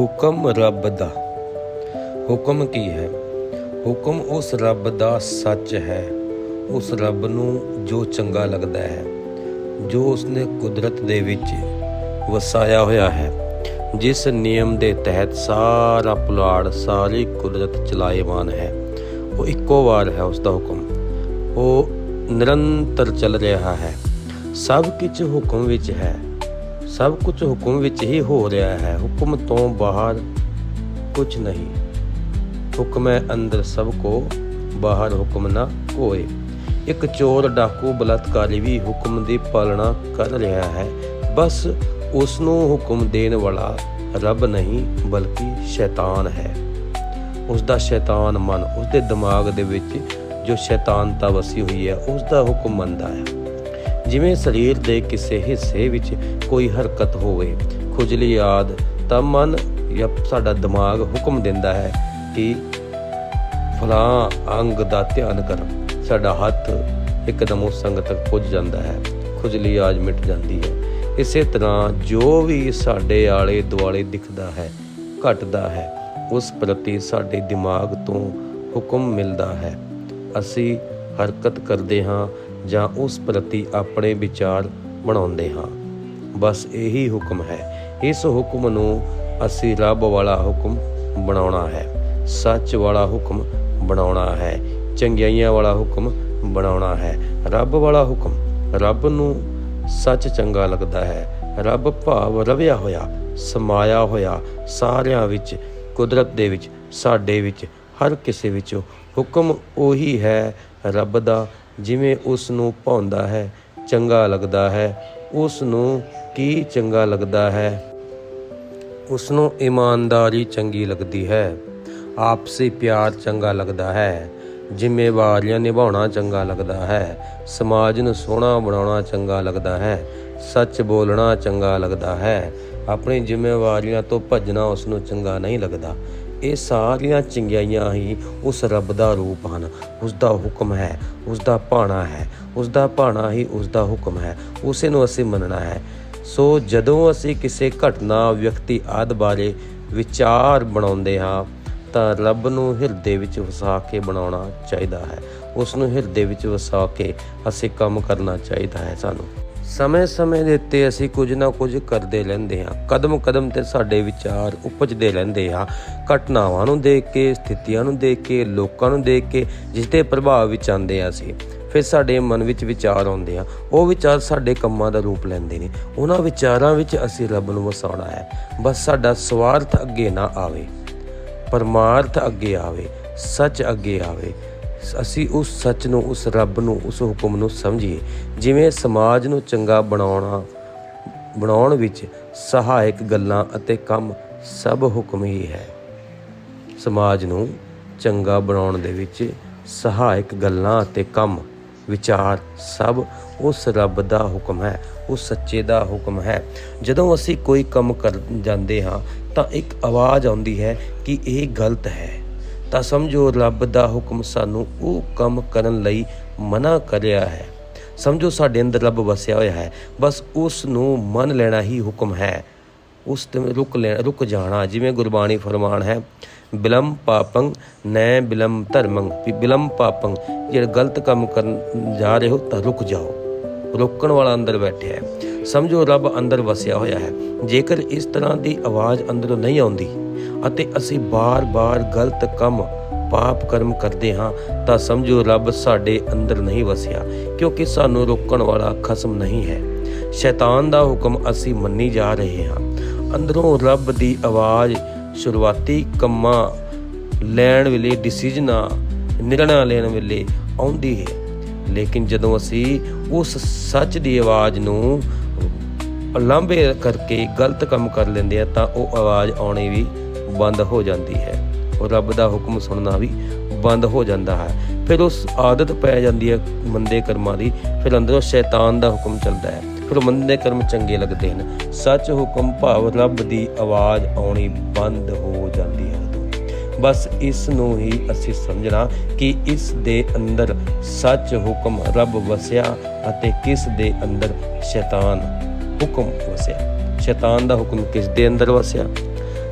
ਹੁਕਮ ਰੱਬ ਦਾ। ਹੁਕਮ ਕੀ ਹੈ? ਹੁਕਮ ਉਸ ਰੱਬ ਦਾ ਸੱਚ ਹੈ। ਉਸ ਰੱਬ ਨੂੰ ਜੋ ਚੰਗਾ ਲੱਗਦਾ ਹੈ, ਜੋ ਉਸਨੇ ਕੁਦਰਤ ਦੇ ਵਿੱਚ ਵਸਾਇਆ ਹੋਇਆ ਹੈ, ਜਿਸ ਨਿਯਮ ਦੇ ਤਹਿਤ ਸਾਰਾ ਪੁਲਾੜ, ਸਾਰੀ ਕੁਦਰਤ ਚਲਾਏਮਾਨ ਹੈ, ਉਹ ਇੱਕੋ ਵਾਰ ਹੈ ਉਸ ਦਾ ਹੁਕਮ। ਉਹ ਨਿਰੰਤਰ ਚੱਲ ਰਿਹਾ ਹੈ। ਸਭ ਕੁਝ ਹੁਕਮ ਵਿੱਚ ਹੈ। ਸਭ ਕੁਝ ਹੁਕਮ ਵਿੱਚ ਹੀ ਹੋ ਰਿਹਾ ਹੈ। ਹੁਕਮ ਤੋਂ ਬਾਹਰ ਕੁਝ ਨਹੀਂ। ਹੁਕਮ ਹੈ ਅੰਦਰ ਸਭ ਕੋ, ਬਾਹਰ ਹੁਕਮ ਨਾ ਕੋਏ ਇੱਕ ਚੋਰ ਡਾਕੂ ਬਲਾਤਕਾਰੀ ਵੀ ਹੁਕਮ ਦੀ ਪਾਲਣਾ ਕਰ ਰਿਹਾ ਹੈ। ਬਸ ਉਸ ਨੂੰ ਹੁਕਮ ਦੇਣ ਵਾਲਾ ਰੱਬ ਨਹੀਂ, ਬਲਕਿ ਸ਼ੈਤਾਨ ਹੈ। ਉਸ ਦਾ ਸ਼ੈਤਾਨ ਮਨ ਉਸ ਦੇ ਦਿਮਾਗ ਦੇ ਵਿੱਚ ਜੋ ਸ਼ੈਤਾਨਤਾ ਵਸੀ ਹੋਈ ਹੈ ਉਸ ਦਾ ਹੁਕਮ ਮੰਨਦਾ ਹੈ। ਜਿਵੇਂ ਸਰੀਰ ਦੇ ਕਿਸੇ ਹਿੱਸੇ ਵਿੱਚ ਕੋਈ ਹਰਕਤ ਹੋਵੇ, ਖੁਜਲੀ ਆਦ, ਤਾਂ ਮਨ ਜਾਂ ਸਾਡਾ ਦਿਮਾਗ ਹੁਕਮ ਦਿੰਦਾ ਹੈ ਕਿ ਫਲਾਂ ਅੰਗ ਦਾ ਧਿਆਨ ਕਰ। ਸਾਡਾ ਹੱਥ ਇੱਕਦਮ ਉਸ ਸੰਗ ਤੱਕ ਪੁੱਜ ਜਾਂਦਾ ਹੈ। ਖੁਜਲੀ ਆਜ ਮਿਟ ਜਾਂਦੀ ਹੈ। ਇਸੇ ਤਰ੍ਹਾਂ ਜੋ ਵੀ ਸਾਡੇ ਆਲੇ ਦੁਆਲੇ ਦਿਖਦਾ ਹੈ, ਘਟਦਾ ਹੈ, ਉਸ ਪ੍ਰਤੀ ਸਾਡੇ ਦਿਮਾਗ ਤੋਂ ਹੁਕਮ ਮਿਲਦਾ ਹੈ। ਅਸੀਂ ਹਰਕਤ ਕਰਦੇ ਹਾਂ ਜਾਂ ਉਸ ਪ੍ਰਤੀ ਆਪਣੇ ਵਿਚਾਰ ਬਣਾਉਂਦੇ ਹਾਂ। ਬਸ ਇਹੀ ਹੁਕਮ ਹੈ। ਇਸ ਹੁਕਮ ਨੂੰ ਅਸੀਂ ਰੱਬ ਵਾਲਾ ਹੁਕਮ ਬਣਾਉਣਾ ਹੈ। ਸੱਚ ਵਾਲਾ ਹੁਕਮ ਬਣਾਉਣਾ ਹੈ। ਚੰਗਿਆਈਆਂ ਵਾਲਾ ਹੁਕਮ ਬਣਾਉਣਾ ਹੈ। ਰੱਬ ਵਾਲਾ ਹੁਕਮ, ਰੱਬ ਨੂੰ ਸੱਚ ਚੰਗਾ ਲੱਗਦਾ ਹੈ। ਰੱਬ ਭਾਵ ਰਵਿਆ ਹੋਇਆ, ਸਮਾਇਆ ਹੋਇਆ, ਸਾਰਿਆਂ ਵਿੱਚ, ਕੁਦਰਤ ਦੇ ਵਿੱਚ, ਸਾਡੇ ਵਿੱਚ, ਹਰ ਕਿਸੇ ਵਿੱਚ ਹੁਕਮ ਉਹੀ ਹੈ। ਰੱਬ ਦਾ ਜਿਵੇਂ ਉਸ ਨੂੰ ਭਾਉਂਦਾ ਹੈ, ਚੰਗਾ ਲੱਗਦਾ ਹੈ। ਉਸ ਨੂੰ ਕੀ ਚੰਗਾ ਲੱਗਦਾ ਹੈ? ਉਸ ਨੂੰ ਇਮਾਨਦਾਰੀ ਚੰਗੀ ਲੱਗਦੀ ਹੈ। ਆਪਸੀ ਪਿਆਰ ਚੰਗਾ ਲੱਗਦਾ ਹੈ। ਜ਼ਿੰਮੇਵਾਰੀਆਂ ਨਿਭਾਉਣਾ ਚੰਗਾ ਲੱਗਦਾ ਹੈ। ਸਮਾਜ ਨੂੰ ਸੋਹਣਾ ਬਣਾਉਣਾ ਚੰਗਾ ਲੱਗਦਾ ਹੈ। ਸੱਚ ਬੋਲਣਾ ਚੰਗਾ ਲੱਗਦਾ ਹੈ। ਆਪਣੀ ਜ਼ਿੰਮੇਵਾਰੀਆਂ ਤੋਂ ਭੱਜਣਾ ਉਸ ਨੂੰ ਚੰਗਾ ਨਹੀਂ ਲੱਗਦਾ। ਇਹ ਸਾਰੀਆਂ ਚੰਗਿਆਈਆਂ ਹੀ ਉਸ ਰੱਬ ਦਾ ਰੂਪ ਹਨ। ਉਸ ਦਾ ਹੁਕਮ ਹੈ ਉਸ ਦਾ ਭਾਣਾ ਹੈ ਉਸ ਦਾ ਭਾਣਾ ਹੀ ਉਸ ਦਾ ਹੁਕਮ ਹੈ, ਉਸੇ ਨੂੰ ਅਸੀਂ ਮੰਨਣਾ ਹੈ। ਸੋ ਜਦੋਂ ਅਸੀਂ ਕਿਸੇ ਘਟਨਾ, ਵਿਅਕਤੀ ਆਦ ਬਾਰੇ ਵਿਚਾਰ ਬਣਾਉਂਦੇ ਹਾਂ, ਤਾਂ ਰੱਬ ਨੂੰ ਹਿਰਦੇ ਵਿੱਚ ਵਸਾ ਕੇ ਬਣਾਉਣਾ ਚਾਹੀਦਾ ਹੈ। ਉਸ ਨੂੰ ਹਿਰਦੇ ਵਿੱਚ ਵਸਾ ਕੇ ਅਸੀਂ ਕੰਮ ਕਰਨਾ ਚਾਹੀਦਾ ਹੈ ਸਾਨੂੰ। ਸਮੇਂ-ਸਮੇਂ ਦੇ ਉੱਤੇ ਅਸੀਂ ਕੁਝ ਨਾ ਕੁਝ ਕਰਦੇ ਰਹਿੰਦੇ ਹਾਂ। ਕਦਮ-ਕਦਮ ਤੇ ਸਾਡੇ ਵਿਚਾਰ ਉਪਜਦੇ ਰਹਿੰਦੇ ਹਾਂ। ਘਟਨਾਵਾਂ ਨੂੰ ਦੇਖ ਕੇ, ਸਥਿਤੀਆਂ ਨੂੰ ਦੇਖ ਕੇ, ਲੋਕਾਂ ਨੂੰ ਦੇਖ ਕੇ, ਜਿਸ ਦੇ ਪ੍ਰਭਾਵ ਵਿੱਚ ਆਉਂਦੇ ਆ ਅਸੀਂ, ਫਿਰ ਸਾਡੇ ਮਨ ਵਿੱਚ ਵਿਚਾਰ ਆਉਂਦੇ ਆ ਉਹ ਵਿਚਾਰ ਸਾਡੇ ਕੰਮਾਂ ਦਾ ਰੂਪ ਲੈਂਦੇ ਨੇ। ਉਹਨਾਂ ਵਿਚਾਰਾਂ ਵਿੱਚ ਅਸੀਂ ਰੱਬ ਨੂੰ ਵਸਾਉਣਾ ਹੈ। ਬਸ ਸਾਡਾ ਸਵਾਰਥ ਅੱਗੇ ਨਾ ਆਵੇ। ਪਰਮਾਰਥ ਅੱਗੇ ਆਵੇ। ਸੱਚ ਅੱਗੇ ਆਵੇ। ਅਸੀਂ ਉਸ ਸੱਚ ਨੂੰ, ਉਸ ਰੱਬ ਨੂੰ, ਉਸ ਹੁਕਮ ਨੂੰ ਸਮਝੀਏ। ਜਿਵੇਂ ਸਮਾਜ ਨੂੰ ਚੰਗਾ ਬਣਾਉਣਾ, ਬਣਾਉਣ ਵਿੱਚ ਸਹਾਇਕ ਗੱਲਾਂ ਅਤੇ ਕੰਮ ਸਭ ਹੁਕਮ ਹੀ ਹੈ। ਸਮਾਜ ਨੂੰ ਚੰਗਾ ਬਣਾਉਣ ਦੇ ਵਿੱਚ ਸਹਾਇਕ ਗੱਲਾਂ ਅਤੇ ਕੰਮ, ਵਿਚਾਰ ਸਭ ਉਸ ਰੱਬ ਦਾ ਹੁਕਮ ਹੈ, ਉਸ ਸੱਚੇ ਦਾ ਹੁਕਮ ਹੈ। ਜਦੋਂ ਅਸੀਂ ਕੋਈ ਕੰਮ ਕਰ ਜਾਂਦੇ ਹਾਂ, ਤਾਂ ਇੱਕ ਆਵਾਜ਼ ਆਉਂਦੀ ਹੈ ਕਿ ਇਹ ਗਲਤ ਹੈ। ਤਾਂ ਸਮਝੋ ਰੱਬ ਦਾ ਹੁਕਮ ਸਾਨੂੰ ਉਹ ਕੰਮ ਕਰਨ ਲਈ ਮਨਾ ਕਰਿਆ ਹੈ। ਸਮਝੋ ਸਾਡੇ ਅੰਦਰ ਰੱਬ ਵਸਿਆ ਹੋਇਆ ਹੈ। ਬਸ ਉਸ ਨੂੰ ਮੰਨ ਲੈਣਾ ਹੀ ਹੁਕਮ ਹੈ। ਉਸ ਤੇ ਰੁਕ ਲੈ, ਰੁਕ ਜਾਣਾ, ਜਿਵੇਂ ਗੁਰਬਾਣੀ ਫਰਮਾਨ ਹੈ, ਬਿਲਮ ਪਾਪੰ, ਨੈ ਬਿਲਮ ਧਰਮੰ, ਵੀ ਬਿਲਮ ਪਾਪੰ ਜਿਹੜਾ ਗਲਤ ਕੰਮ ਕਰਨ ਜਾ ਰਹੇ ਹੋ ਤਾਂ ਰੁਕ ਜਾਓ। ਰੋਕਣ ਵਾਲਾ ਅੰਦਰ ਬੈਠਿਆ ਹੈ। ਸਮਝੋ ਰੱਬ ਅੰਦਰ ਵਸਿਆ ਹੋਇਆ ਹੈ। ਜੇਕਰ ਇਸ ਤਰ੍ਹਾਂ ਦੀ ਆਵਾਜ਼ ਅੰਦਰੋਂ ਨਹੀਂ ਆਉਂਦੀ ਅਤੇ ਅਸੀਂ ਬਾਰ-ਬਾਰ ਗਲਤ ਕੰਮ, ਪਾਪ ਕਰਮ ਕਰਦੇ ਹਾਂ, ਤਾਂ ਸਮਝੋ ਰੱਬ ਸਾਡੇ ਅੰਦਰ ਨਹੀਂ ਵਸਿਆ, ਕਿਉਂਕਿ ਸਾਨੂੰ ਰੋਕਣ ਵਾਲਾ ਖਸਮ ਨਹੀਂ ਹੈ। ਸ਼ੈਤਾਨ ਦਾ ਹੁਕਮ ਅਸੀਂ ਮੰਨੀ ਜਾ ਰਹੇ ਹਾਂ। ਅੰਦਰੋਂ ਰੱਬ ਦੀ ਆਵਾਜ਼, ਸ਼ੁਰੂਆਤੀ ਕੰਮਾਂ ਲੈਣ ਵੇਲੇ ਡਿਸੀਜਨਾਂ ਨਿਰਣਾ ਲੈਣ ਵੇਲੇ ਆਉਂਦੀ ਹੈ। ਲੇਕਿਨ ਜਦੋਂ ਅਸੀਂ ਉਸ ਸੱਚ ਦੀ ਆਵਾਜ਼ ਨੂੰ ਲਾਂਭੇ ਕਰਕੇ ਗਲਤ ਕੰਮ ਕਰ ਲੈਂਦੇ ਆ ਤਾਂ ਉਹ ਆਵਾਜ਼ ਆਉਣੀ ਵੀ ਬੰਦ ਹੋ ਜਾਂਦੀ ਹੈ। ਉਹ ਰੱਬ ਦਾ ਹੁਕਮ ਸੁਣਨਾ ਵੀ ਬੰਦ ਹੋ ਜਾਂਦਾ ਹੈ। ਫਿਰ ਉਸ ਆਦਤ ਪੈ ਜਾਂਦੀ ਹੈ ਮੰਦੇ ਕਰਮਾਂ ਦੀ। ਫਿਰ ਅੰਦਰੋਂ ਸ਼ੈਤਾਨ ਦਾ ਹੁਕਮ ਚੱਲਦਾ ਹੈ। ਫਿਰ ਉਹ ਮੰਦੇ ਕਰਮ ਚੰਗੇ ਲੱਗਦੇ ਹਨ। ਸੱਚ ਹੁਕਮ ਭਾਵ ਰੱਬ ਦੀ ਆਵਾਜ਼ ਆਉਣੀ ਬੰਦ ਹੋ ਜਾਂਦੀ ਹੈ। ਬਸ ਇਸ ਨੂੰ ਹੀ ਅਸੀਂ ਸਮਝਣਾ ਕਿ ਇਸ ਦੇ ਅੰਦਰ ਸੱਚ ਹੁਕਮ ਰੱਬ ਵਸਿਆ ਅਤੇ ਕਿਸ ਦੇ ਅੰਦਰ ਸ਼ੈਤਾਨ ਹੁਕਮ ਵਸਿਆ। ਸ਼ੈਤਾਨ ਦਾ ਹੁਕਮ ਕਿਸ ਦੇ ਅੰਦਰ ਵਸਿਆ?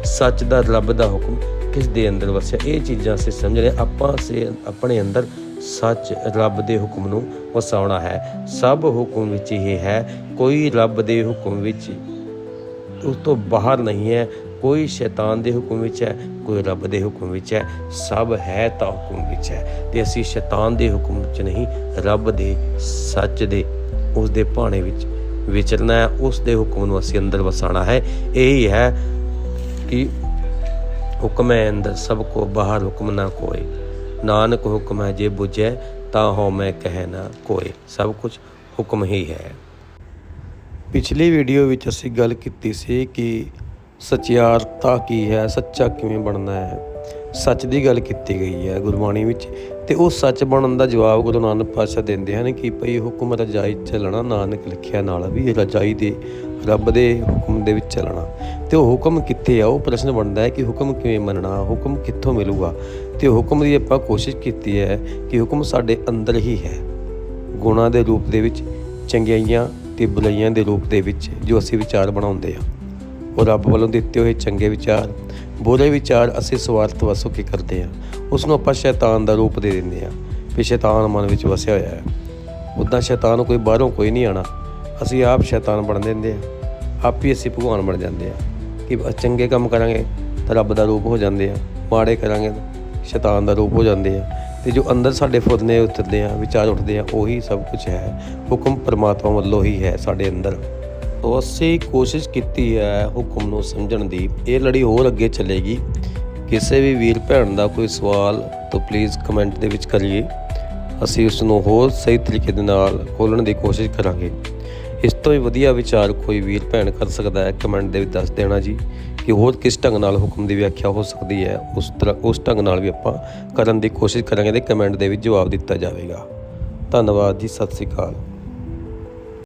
ਸੱਚ ਦਾ ਰੱਬ ਦਾ ਹੁਕਮ ਕਿਸ ਦੇ ਅੰਦਰ ਵਸਿਆ ਇਹ ਚੀਜ਼ਾਂ ਅਸੀਂ ਸਮਝਣੇ ਆਪਾਂ ਸੇ ਆਪਣੇ ਅੰਦਰ ਸੱਚ ਰੱਬ ਦੇ ਹੁਕਮ ਨੂੰ ਵਸਾਉਣਾ ਹੈ। ਸਭ ਹੁਕਮ ਵਿੱਚ ਇਹ ਹੈ। ਕੋਈ ਰੱਬ ਦੇ ਹੁਕਮ ਵਿੱਚ ਉਸ ਤੋਂ ਬਾਹਰ ਨਹੀਂ ਹੈ। ਕੋਈ ਸ਼ੈਤਾਨ ਦੇ ਹੁਕਮ ਵਿੱਚ ਹੈ, ਕੋਈ ਰੱਬ ਦੇ ਹੁਕਮ ਵਿੱਚ ਹੈ। ਸਭ ਹੈ ਤਾਂ ਹੁਕਮ ਵਿੱਚ ਹੈ। ਤੇ ਅਸੀਂ ਸ਼ੈਤਾਨ ਦੇ ਹੁਕਮ ਵਿੱਚ ਨਹੀਂ, ਰੱਬ ਦੇ, ਸੱਚ ਦੇ ਉਸ ਦੇ ਭਾਣੇ ਵਿੱਚ ਵਿਚਰਨਾ ਹੈ। ਉਸ ਦੇ ਹੁਕਮ ਨੂੰ ਅਸੀਂ ਅੰਦਰ ਵਸਾਣਾ ਹੈ। ਇਹ ਹੀ ਹੈ ਕਿ ਹੁਕਮ ਹੈ ਅੰਦਰ, ਸਭ ਕੋ ਬਾਹਰ ਹੁਕਮ ਨਾ ਕੋਏ। ਨਾਨਕ ਹੁਕਮ ਹੈ, ਜੇ ਬੁਝੈ ਤਾਂ ਹੋ ਮੈਂ ਕਹਿ ਨਾ ਕੋਏ। ਸਭ ਕੁਝ ਹੁਕਮ ਹੀ ਹੈ। ਪਿਛਲੀ ਵੀਡੀਓ ਵਿੱਚ ਅਸੀਂ ਗੱਲ ਕੀਤੀ ਸੀ ਕਿ ਸਚਿਆਰਤਾ ਕੀ ਹੈ, ਸੱਚਾ ਕਿਵੇਂ ਬਣਨਾ ਹੈ? ਸੱਚ ਦੀ ਗੱਲ ਕੀਤੀ ਗਈ ਹੈ ਗੁਰਬਾਣੀ ਵਿੱਚ। ਤੇ ਉਹ ਸੱਚ ਬਣਨ ਦਾ ਜਵਾਬ ਗੁਰੂ ਨਾਨਕ ਪਾਤਸ਼ਾਹ ਦਿੰਦੇ ਹਨ ਕਿ ਭਈ ਹੁਕਮ ਰਜਾਈ ਚੱਲਣਾ, ਨਾਨਕ ਲਿਖਿਆ ਨਾਲ ਵੀ ਰਜਾਈ ਦੇ ਰੱਬ ਦੇ ਹੁਕਮ ਦੇ ਵਿੱਚ ਚੱਲਣਾ। ਤੇ ਉਹ ਹੁਕਮ ਕਿੱਥੇ ਆ? ਉਹ ਪ੍ਰਸ਼ਨ ਬਣਦਾ ਹੈ ਕਿ ਹੁਕਮ ਕਿਵੇਂ ਮੰਨਣਾ, ਹੁਕਮ ਕਿੱਥੋਂ ਮਿਲੂਗਾ? ਤੇ ਹੁਕਮ ਦੀ ਆਪਾਂ ਕੋਸ਼ਿਸ਼ ਕੀਤੀ ਹੈ ਕਿ ਹੁਕਮ ਸਾਡੇ ਅੰਦਰ ਹੀ ਹੈ। ਗੁਣਾਂ ਦੇ ਰੂਪ ਦੇ ਵਿੱਚ, ਚੰਗਿਆਈਆਂ ਤੇ ਬੁਰਾਈਆਂ ਦੇ ਰੂਪ ਦੇ ਵਿੱਚ ਜੋ ਅਸੀਂ ਵਿਚਾਰ ਬਣਾਉਂਦੇ ਆ ਉਹ ਰੱਬ ਵੱਲੋਂ ਦਿੱਤੇ ਹੋਏ ਚੰਗੇ ਵਿਚਾਰ ਬੁਰੇ ਵਿਚਾਰ ਅਸੀਂ ਸਵਾਰਥ ਵਸੋਂ ਕੀ ਕਰਦੇ ਹਾਂ। ਉਸ ਨੂੰ ਆਪਾਂ ਸ਼ੈਤਾਨ ਦਾ ਰੂਪ ਦੇ ਦਿੰਦੇ ਹਾਂ ਵੀ ਸ਼ੈਤਾਨ ਮਨ ਵਿੱਚ ਵਸਿਆ ਹੋਇਆ ਹੈ। ਉਦਾਂ ਸ਼ੈਤਾਨ ਕੋਈ ਬਾਹਰੋਂ ਕੋਈ ਨਹੀਂ ਆਣਾ ਅਸੀਂ ਆਪ ਸ਼ੈਤਾਨ ਬਣ ਦਿੰਦੇ ਹਾਂ। ਆਪ ਹੀ ਅਸੀਂ ਭਗਵਾਨ ਬਣ ਜਾਂਦੇ ਹਾਂ। ਕਿ ਬ- ਚੰਗੇ ਕੰਮ ਕਰਾਂਗੇ ਤਾਂ ਰੱਬ ਦਾ ਰੂਪ ਹੋ ਜਾਂਦੇ ਆ ਮਾੜੇ ਕਰਾਂਗੇ ਤਾਂ ਸ਼ੈਤਾਨ ਦਾ ਰੂਪ ਹੋ ਜਾਂਦੇ ਆ ਤੇ ਜੋ ਅੰਦਰ ਸਾਡੇ ਫੁਰਨੇ ਉਤਰਦੇ ਆ ਵਿਚਾਰ ਉੱਠਦੇ ਆ ਉਹੀ ਸਭ ਕੁਝ ਹੈ। ਹੁਕਮ ਪਰਮਾਤਮਾ ਵੱਲੋਂ ਹੀ ਹੈ ਸਾਡੇ ਅੰਦਰ। ਤੋ ਅਸੀਂ ਕੋਸ਼ਿਸ਼ ਕੀਤੀ ਹੈ ਹੁਕਮ ਨੂੰ ਸਮਝਣ ਦੀ। ਇਹ ਲੜੀ ਹੋਰ ਅੱਗੇ ਚੱਲੇਗੀ। ਕਿਸੇ ਵੀ ਵੀਰ ਭੈਣ ਦਾ ਕੋਈ ਸਵਾਲ ਤਾਂ ਪਲੀਜ਼ ਕਮੈਂਟ ਦੇ ਵਿੱਚ ਕਰੀਏ। ਅਸੀਂ ਉਸ ਨੂੰ ਹੋਰ ਸਹੀ ਤਰੀਕੇ ਦੇ ਨਾਲ ਖੋਲਣ ਦੀ ਕੋਸ਼ਿਸ਼ ਕਰਾਂਗੇ। ਇਸ ਤੋਂ ਹੀ ਵਧੀਆ ਵਿਚਾਰ ਕੋਈ ਵੀਰ ਭੈਣ ਕਰ ਸਕਦਾ ਹੈ ਕਮੈਂਟ ਦੇ ਵਿੱਚ ਦੱਸ ਦੇਣਾ ਜੀ ਕਿ ਹੋਰ ਕਿਸ ਢੰਗ ਨਾਲ ਹੁਕਮ ਦੀ ਵਿਆਖਿਆ ਹੋ ਸਕਦੀ ਹੈ। ਉਸ ਤਰ੍ਹਾਂ ਉਸ ਢੰਗ ਨਾਲ ਵੀ ਆਪਾਂ ਕਰਨ ਦੀ ਕੋਸ਼ਿਸ਼ ਕਰਾਂਗੇ ਤੇ ਕਮੈਂਟ ਦੇ ਵਿੱਚ ਜਵਾਬ ਦਿੱਤਾ ਜਾਵੇਗਾ। ਧੰਨਵਾਦ ਜੀ, ਸਤਿ ਸ੍ਰੀ ਅਕਾਲ।